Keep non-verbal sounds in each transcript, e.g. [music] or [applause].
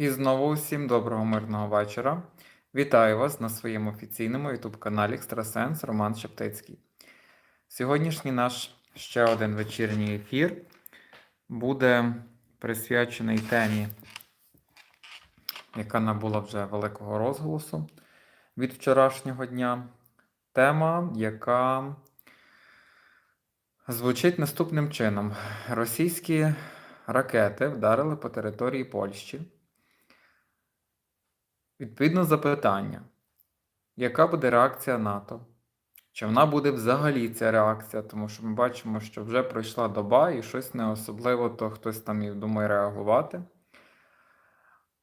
І знову усім доброго мирного вечора. Вітаю вас на своєму офіційному YouTube каналі Екстрасенс Роман Шептицький. Сьогоднішній наш ще один вечірній ефір буде присвячений темі, яка набула вже великого розголосу від вчорашнього дня. Тема, яка звучить наступним чином: російські ракети вдарили по території Польщі. Відповідно запитання, яка буде реакція НАТО? Чи вона буде взагалі ця реакція? Тому що ми бачимо, що вже пройшла доба і щось не особливо, то хтось там і думає реагувати.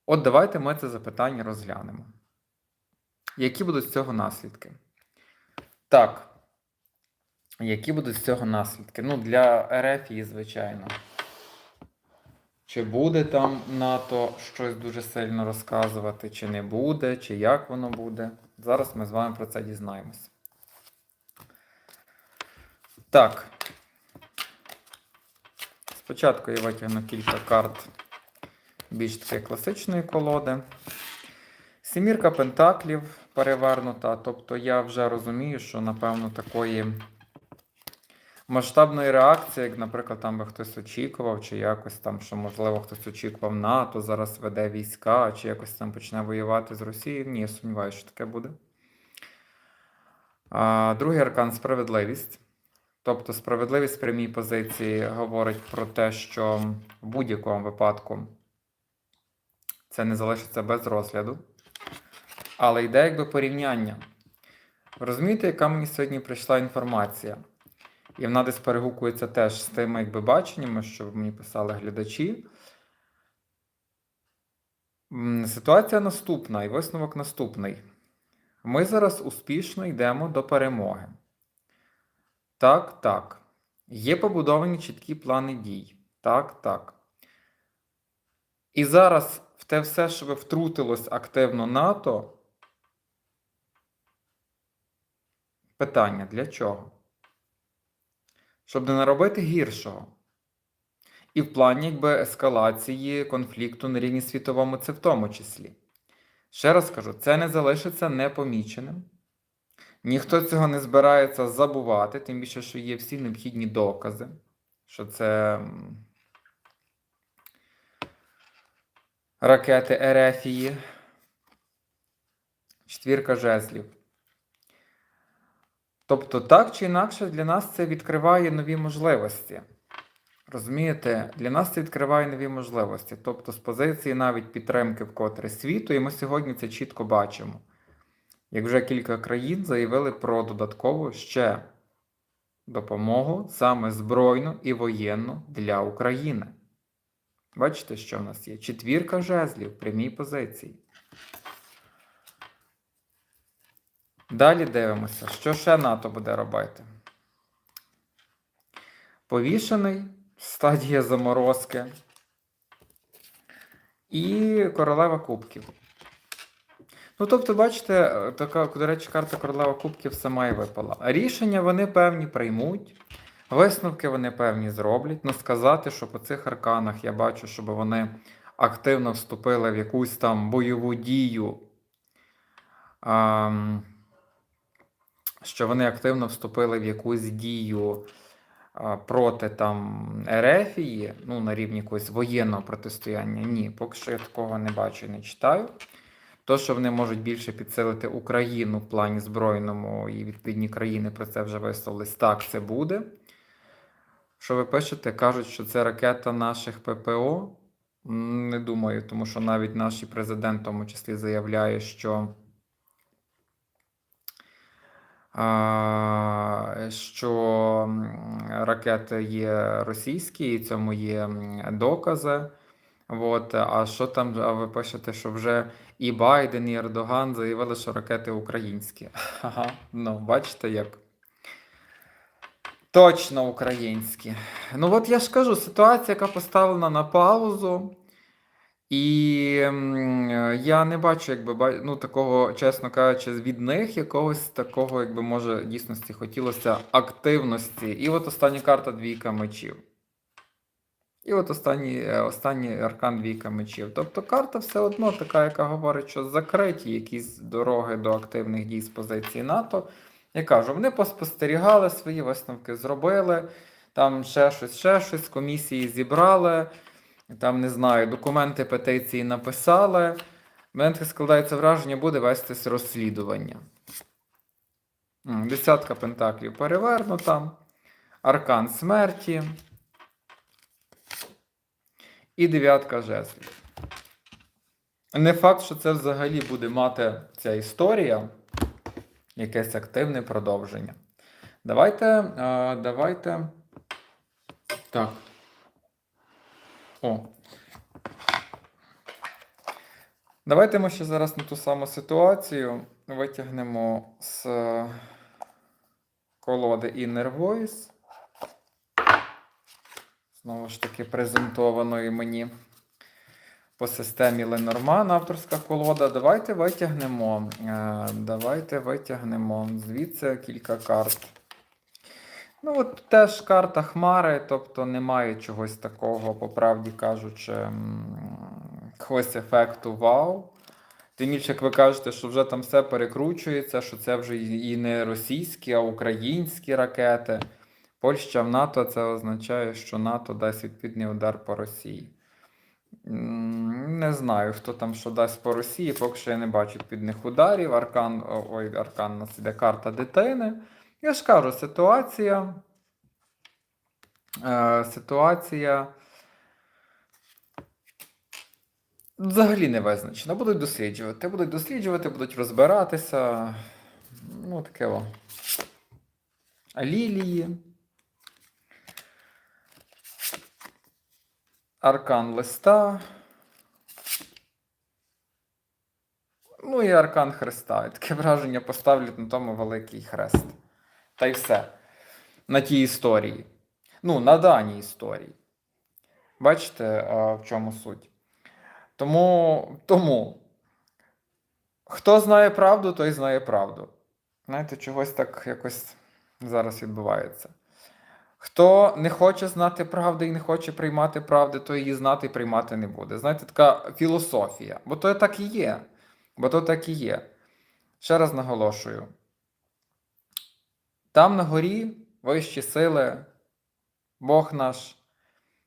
От давайте ми це запитання розглянемо. Які будуть з цього наслідки? Так. Які будуть з цього наслідки? Ну, для Ерефії, звичайно. Чи буде там НАТО щось дуже сильно розказувати, чи не буде, чи як воно буде. Зараз ми з вами про це дізнаємося. Так. Спочатку я витягну кілька карт більш таки класичної колоди. Сімірка Пентаклів перевернута. Тобто я вже розумію, що, напевно, такої масштабної реакції, як, наприклад, там би хтось очікував, чи якось там, що, можливо, хтось очікував НАТО, зараз веде війська, чи якось там почне воювати з Росією. Ні, я сумніваюся, що таке буде. А, Другий аркан справедливість. Тобто, справедливість в прямій позиції говорить про те, що в будь-якому випадку це не залишиться без розгляду. Але йде якби порівняння. Розумієте, яка мені сьогодні прийшла інформація? І вона десь перегукується теж з тими якби, баченнями, що мені писали глядачі. Ситуація наступна, і висновок наступний. Ми зараз успішно йдемо до перемоги. Так, так. Є побудовані чіткі плани дій. Так, так. І зараз в те все, що втрутилось активно НАТО. Питання для чого? Щоб не наробити гіршого. І в плані якби, ескалації конфлікту на рівні світовому це в тому числі. Ще раз кажу, це не залишиться непоміченим. Ніхто цього не збирається забувати, тим більше, що є всі необхідні докази, що це ракети Ерефії, четвірка жезлів. Тобто, так чи інакше, для нас це відкриває нові можливості. Розумієте, для нас це відкриває нові можливості. Тобто, з позиції навіть підтримки вкотре світу, і ми сьогодні це чітко бачимо. Як вже кілька країн заявили про додаткову ще допомогу саме збройну і воєнну для України. Бачите, що в нас є? Четвірка жезлів в прямій позиції. Далі дивимося, що ще НАТО буде робити. Повішений стадія заморозки. І королева кубків. Ну, тобто, бачите, така, до речі, карта королева кубків сама і випала. Рішення вони певні приймуть, висновки вони певні зроблять. Ну, сказати, що по цих арканах я бачу, щоб вони активно вступили в якусь там бойову дію. А, що вони активно вступили в якусь дію проти там Ерефії, ну, на рівні якогось воєнного протистояння. Ні, поки що я такого не бачу і не читаю. То, що вони можуть більше підсилити Україну в плані збройному і відповідні країни про це вже висловились, так це буде. Що ви пишете? Кажуть, що це ракета наших ППО. Не думаю, тому що навіть наш президент в тому числі заявляє, що що ракети є російські, і цьому є докази. От, а що там, а ви пишете, що вже і Байден, і Ердоган заявили, що ракети українські. [laughs] Ага, ну, бачите як. Точно українські. Ну, от я ж кажу, ситуація, яка поставлена на паузу. І я не бачу, якби ну, такого, чесно кажучи, від них якогось такого, якби може дійсності хотілося активності. І от остання карта двійка мечів. І от останній, е, останній аркан Віка мечів. Тобто карта все одно така, яка говорить, що закриті якісь дороги до активних дій з позиції НАТО. Я кажу, вони поспостерігали свої висновки, зробили, там ще щось, ще щось, комісії зібрали, там, не знаю, документи петиції написали. У мене таке складається враження, буде вестись розслідування. Десятка пентаклів перевернута, аркан смерті і дев'ятка жезлів. Не факт, що це взагалі буде мати ця історія якесь активне продовження. Давайте. е, давайте. Так. О. Давайте ми ще зараз на ту саму ситуацію витягнемо з колоди Inner Voice. Знову ж таки, презентованої мені по системі Ленорман авторська колода. Давайте витягнемо. е, Давайте витягнемо звідси кілька карт. Ну, от теж карта Хмари, тобто немає чогось такого, по правді кажучи, якогось ефекту вау. Тим більше, як ви кажете, що вже там все перекручується, що це вже і не російські, а українські ракети. Польща в НАТО це означає, що НАТО дасть відповідний удар по Росії. Не знаю, хто там що дасть по Росії, поки що я не бачу підних ударів. Аркан, ой, аркан у нас іде карта дитини. Я ж кажу, ситуація. Е, ситуація. Взагалі не визначена. Будуть досліджувати. Будуть досліджувати, будуть розбиратися. Ну, таке о. Лілії. Аркан листа. Ну і аркан Христа. І таке враження поставлять на тому великий хрест. Та й все. На тій історії. Ну, на даній історії. Бачите, в чому суть? Тому, тому, хто знає правду, той знає правду. Знаєте, чогось так якось зараз відбувається. Хто не хоче знати правди і не хоче приймати правди, то її знати і приймати не буде. Знаєте, така філософія. Бо то так і є. Бо то так і є. Ще раз наголошую: там на горі вищі сили, Бог наш.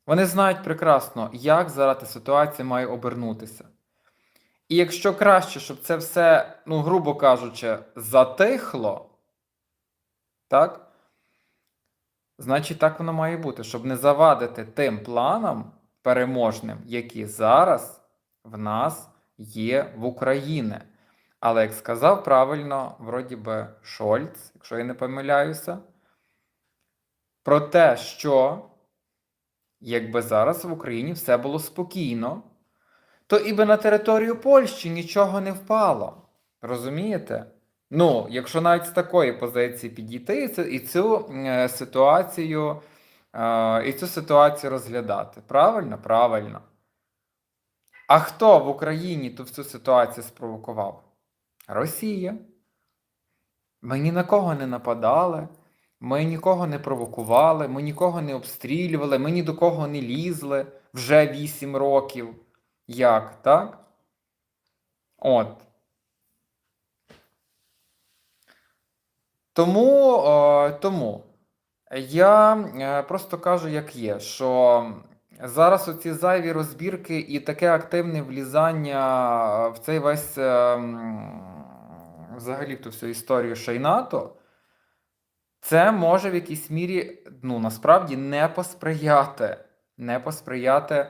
Вони знають прекрасно, як зараз ситуація має обернутися. І якщо краще, щоб це все, ну, грубо кажучи, затихло, так? Значить, так воно має бути, щоб не завадити тим планам переможним, які зараз в нас є в Україні. Але як сказав правильно, вроді би, Шольц, якщо я не помиляюся, про те, що якби зараз в Україні все було спокійно, то і би на територію Польщі нічого не впало. Розумієте? Ну, якщо навіть з такої позиції підійти і цю, е, ситуацію, е, і цю ситуацію розглядати. Правильно? Правильно. А хто в Україні ту всю ситуацію спровокував? Росія. Ми ні на кого не нападали, ми нікого не провокували, ми нікого не обстрілювали, ми ні до кого не лізли вже 8 років. Як, так? От. Тому, е, тому я е, просто кажу, як є, що зараз оці зайві розбірки і таке активне влізання в цей весь е, м, взагалі в ту всю історію ще й НАТО, це може в якійсь мірі, ну, насправді не посприяти, не посприяти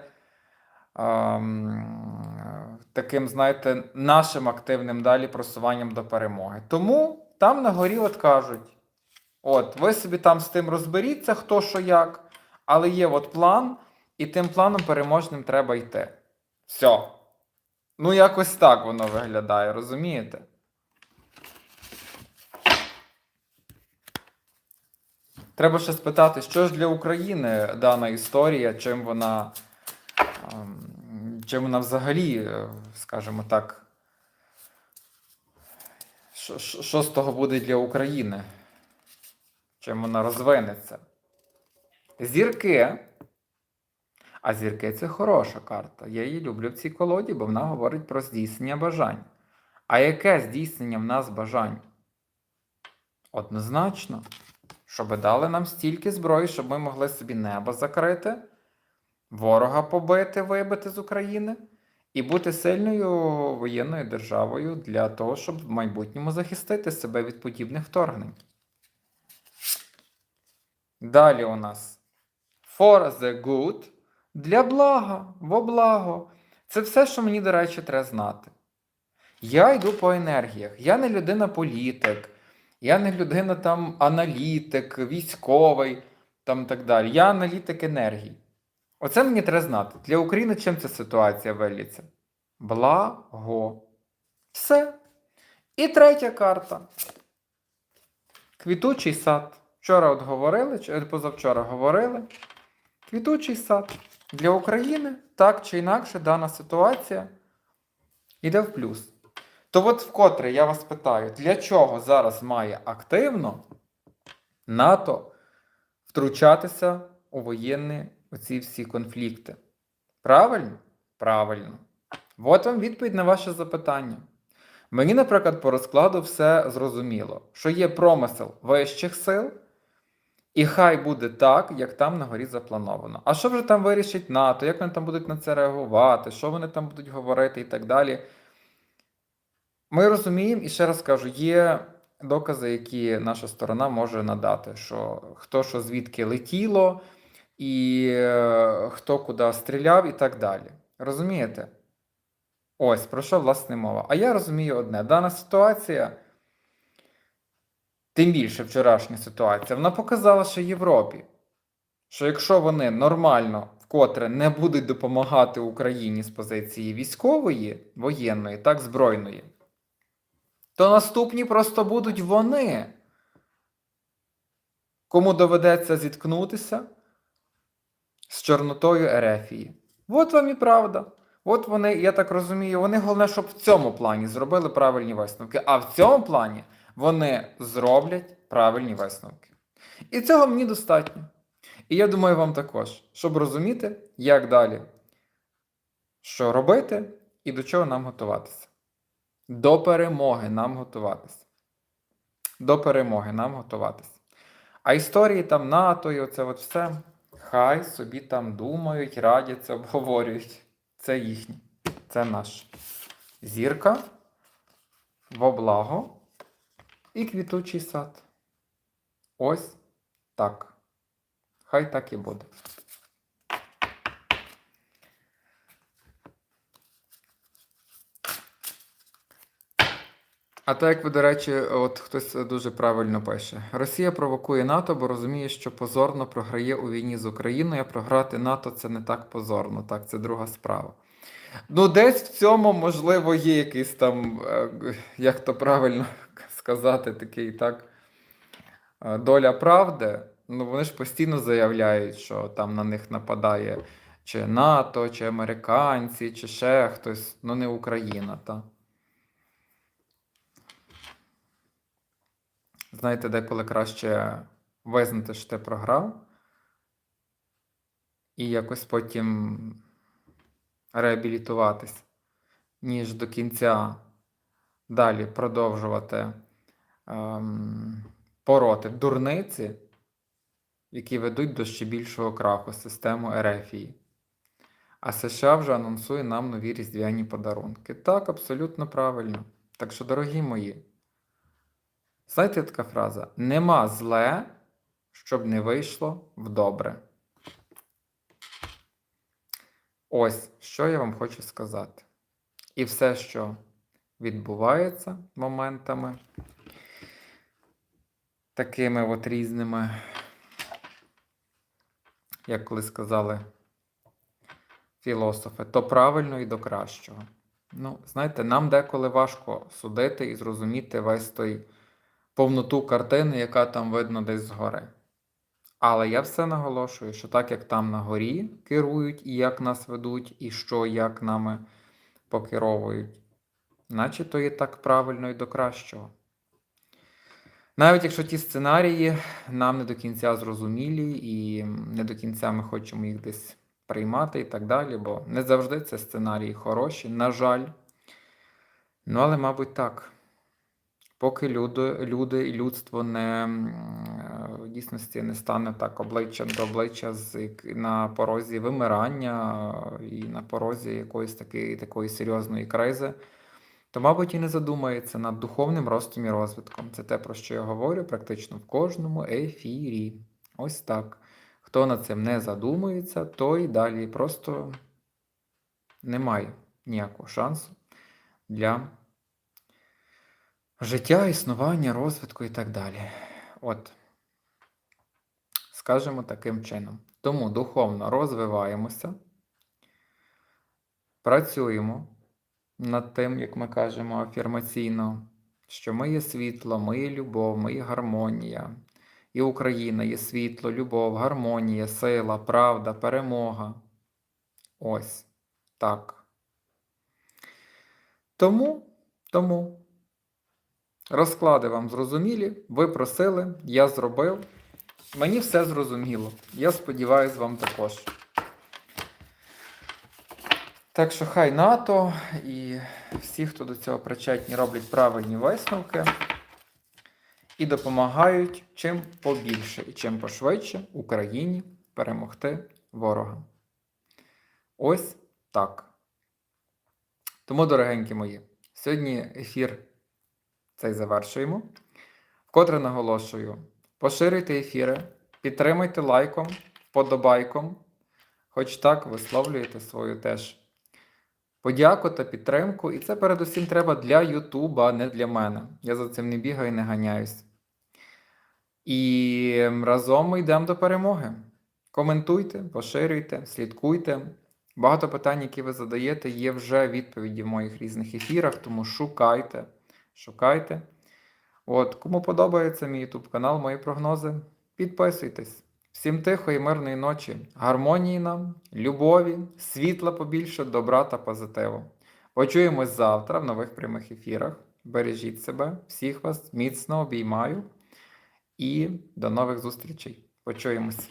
ем, таким, знаєте, нашим активним далі просуванням до перемоги. Тому там на горі от кажуть: от, ви собі там з тим розберіться, хто що як, але є от план, і тим планом переможним треба йти. Все. Ну, якось так воно виглядає, розумієте? Треба ще спитати, що ж для України дана історія, чим вона, ем, чим вона взагалі, е, скажімо так, що, з того буде для України? Чим вона розвинеться? Зірки. А зірки це хороша карта. Я її люблю в цій колоді, бо вона говорить про здійснення бажань. А яке здійснення в нас бажань? Однозначно, щоб дали нам стільки зброї, щоб ми могли собі небо закрити, ворога побити, вибити з України і бути сильною воєнною державою для того, щоб в майбутньому захистити себе від подібних вторгнень. Далі у нас for the good для блага, во благо. Це все, що мені, до речі, треба знати. Я йду по енергіях. Я не людина-політик, я не людина там аналітик, військовий там так далі. Я аналітик енергії. Оце мені треба знати. Для України чим ця ситуація виліться? Благо. Все. І третя карта. Квітучий сад. Вчора от говорили, чи позавчора говорили. Квітучий сад. Для України так чи інакше дана ситуація йде в плюс. То от вкотре я вас питаю, для чого зараз має активно НАТО втручатися у воєнні оці всі конфлікти? Правильно? Правильно. От вам відповідь на ваше запитання. Мені, наприклад, по розкладу все зрозуміло, що є промисел вищих сил, і хай буде так, як там на горі заплановано. А що вже там вирішить НАТО, як вони там будуть на це реагувати, що вони там будуть говорити і так далі. Ми розуміємо, і ще раз кажу, є докази, які наша сторона може надати, що хто що звідки летіло, і е, хто куди стріляв, і так далі. Розумієте? Ось про що власне мова. А я розумію одне: дана ситуація, тим більше вчорашня ситуація, вона показала, що Європі, що якщо вони нормально вкотре не будуть допомагати Україні з позиції військової, воєнної, так збройної, то наступні просто будуть вони, кому доведеться зіткнутися з Чорнотою Ерефії. От вам і правда. От вони, я так розумію, вони головне, щоб в цьому плані зробили правильні висновки. А в цьому плані вони зроблять правильні висновки. І цього мені достатньо. І я думаю, вам також, щоб розуміти, як далі, що робити і до чого нам готуватися. До перемоги нам готуватися. До перемоги нам готуватися. А історії там НАТО і оце от все, хай собі там думають, радяться, обговорюють. Це їхні. Це наш. Зірка, во благо і квітучий сад. Ось так. Хай так і буде. А так, як ви, до речі, от хтось дуже правильно пише: Росія провокує НАТО, бо розуміє, що позорно програє у війні з Україною. а Програти НАТО це не так позорно, так, це друга справа. Ну, десь в цьому, можливо, є якийсь там, е, як то правильно [laughs] сказати, такий так, е, доля правди. Ну, вони ж постійно заявляють, що там на них нападає чи НАТО, чи американці, чи ще хтось, ну не Україна, так. Знаєте, деколи краще визнати, що ти програв, і якось потім реабілітуватись, ніж до кінця далі продовжувати ем, пороти дурниці, які ведуть до ще більшого краху систему Ерефії. А США вже анонсує нам нові різдвяні подарунки. Так, абсолютно правильно. Так що, дорогі мої. Знаєте така фраза? Нема зле, щоб не вийшло в добре. Ось що я вам хочу сказати. І все, що відбувається моментами, такими от різними, як коли сказали філософи, то правильно і до кращого. Ну, знаєте, нам деколи важко судити і зрозуміти весь той повноту картини, яка там видно десь згори. Але я все наголошую, що так як там на горі керують і як нас ведуть, і що як нами покеровують, наче то є так правильно і до кращого. Навіть якщо ті сценарії нам не до кінця зрозумілі і не до кінця ми хочемо їх десь приймати і так далі, бо не завжди це сценарії хороші, на жаль. Ну, але, мабуть, так. Поки люди, люди і людство не е, в дійсності не стане так обличчя до обличчя з, на порозі вимирання е, і на порозі якоїсь такої, такої серйозної кризи, то, мабуть, і не задумається над духовним ростом і розвитком. Це те, про що я говорю практично в кожному ефірі. Ось так. Хто над цим не задумується, той далі просто немає ніякого шансу для життя, існування, розвитку і так далі. От, скажемо таким чином. Тому духовно розвиваємося, працюємо над тим, як ми кажемо афірмаційно, що ми є світло, ми є любов, ми є гармонія. І Україна є світло, любов, гармонія, сила, правда, перемога. Ось так. Тому, тому розклади вам зрозумілі, ви просили, я зробив. Мені все зрозуміло. Я сподіваюся, вам також. Так що хай НАТО і всі, хто до цього причетні, роблять правильні висновки і допомагають чим побільше і чим пошвидше Україні перемогти ворога. Ось так. Тому, дорогенькі мої, сьогодні ефір цей завершуємо. Вкотре наголошую: поширюйте ефіри, підтримуйте лайком, вподобайком, хоч так висловлюєте свою теж подяку та підтримку. І це передусім треба для Ютуба, а не для мене. Я за цим не бігаю і не ганяюсь. І разом ми йдемо до перемоги. Коментуйте, поширюйте, слідкуйте. Багато питань, які ви задаєте, є вже відповіді в моїх різних ефірах, тому шукайте, шукайте. От, кому подобається мій YouTube канал, мої прогнози, підписуйтесь. Всім тихої, мирної ночі, гармонії нам, любові, світла побільше, добра та позитиву. Почуємось завтра в нових прямих ефірах. Бережіть себе, всіх вас міцно обіймаю і до нових зустрічей. Почуємось.